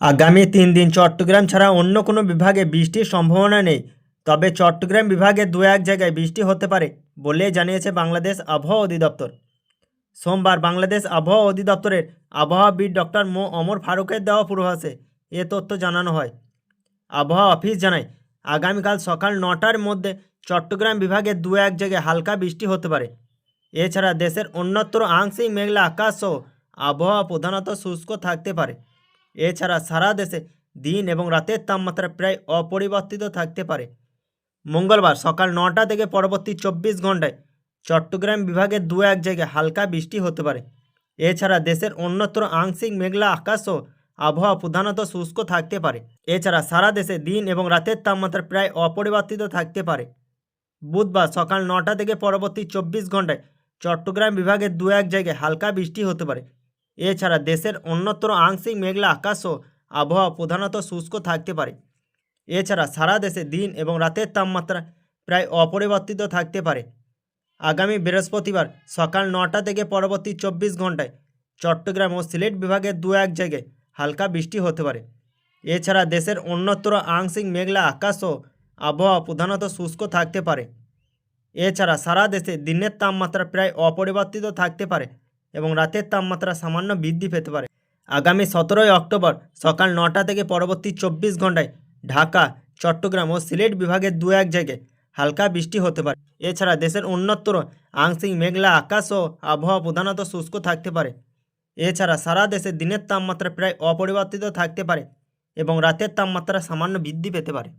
আগামী তিন দিন চট্টগ্রাম ছাড়া অন্য কোনো বিভাগে বৃষ্টির সম্ভাবনা নেই। তবে চট্টগ্রাম বিভাগে দু এক জায়গায় বৃষ্টি হতে পারে বলে জানিয়েছে বাংলাদেশ আবহাওয়া অধিদপ্তর। সোমবার বাংলাদেশ আবহাওয়া অধিদপ্তরের আবহাওয়াবিদ ডক্টর মো. অমর ফারুকের দেওয়া পূর্বাভাসে এ তথ্য জানানো হয়। আবহাওয়া অফিস জানায়, আগামীকাল সকাল নটার মধ্যে চট্টগ্রাম বিভাগে দু এক জায়গায় হালকা বৃষ্টি হতে পারে। এছাড়া দেশের অন্যত্র আংশিক মেঘলা আকাশ সহ আবহাওয়া প্রধানত শুষ্ক থাকতে পারে। এছাড়া সারা দেশে দিন এবং রাতের তাপমাত্রা প্রায় অপরিবর্তিত থাকতে পারে। মঙ্গলবার সকাল নটা থেকে পরবর্তী চব্বিশ ঘন্টায় চট্টগ্রাম বিভাগের দু এক জায়গায় হালকা বৃষ্টি হতে পারে। এছাড়া দেশের অন্যত্র আংশিক মেঘলা আকাশও আবহাওয়া প্রধানত শুষ্ক থাকতে পারে। এছাড়া সারা দেশে দিন এবং রাতের তাপমাত্রা প্রায় অপরিবর্তিত থাকতে পারে। বুধবার সকাল নটা থেকে পরবর্তী চব্বিশ ঘন্টায় চট্টগ্রাম বিভাগের দু এক জায়গায় হালকা বৃষ্টি হতে পারে। এছাড়া দেশের অন্যত্র আংশিক মেঘলা আকাশও আবহাওয়া প্রধানত শুষ্ক থাকতে পারে। এছাড়া সারা দেশে দিন এবং রাতের তাপমাত্রা প্রায় অপরিবর্তিত থাকতে পারে। আগামী বৃহস্পতিবার সকাল নটা থেকে পরবর্তী চব্বিশ ঘন্টায় চট্টগ্রাম ও সিলেট বিভাগের দু এক জায়গায় হালকা বৃষ্টি হতে পারে। এছাড়া দেশের অন্যত্র আংশিক মেঘলা আকাশও আবহাওয়া প্রধানত শুষ্ক থাকতে পারে। এছাড়া সারা দেশে দিনের তাপমাত্রা প্রায় অপরিবর্তিত থাকতে পারে। এবং রাতের তাপমাত্রা সামান্য বৃদ্ধি পেতে পারে। আগামী সতেরোই অক্টোবর সকাল নটা থেকে পরবর্তী চব্বিশ ঘন্টায় ঢাকা, চট্টগ্রাম ও সিলেট বিভাগের দু এক জায়গায় হালকা বৃষ্টি হতে পারে। এছাড়া দেশের অন্যত্র আংশিক মেঘলা আকাশ ও আবহাওয়া প্রধানত শুষ্ক থাকতে পারে। এছাড়া সারা দেশে দিনের তাপমাত্রা প্রায় অপরিবর্তিত থাকতে পারে এবং রাতের তাপমাত্রা সামান্য বৃদ্ধি পেতে পারে।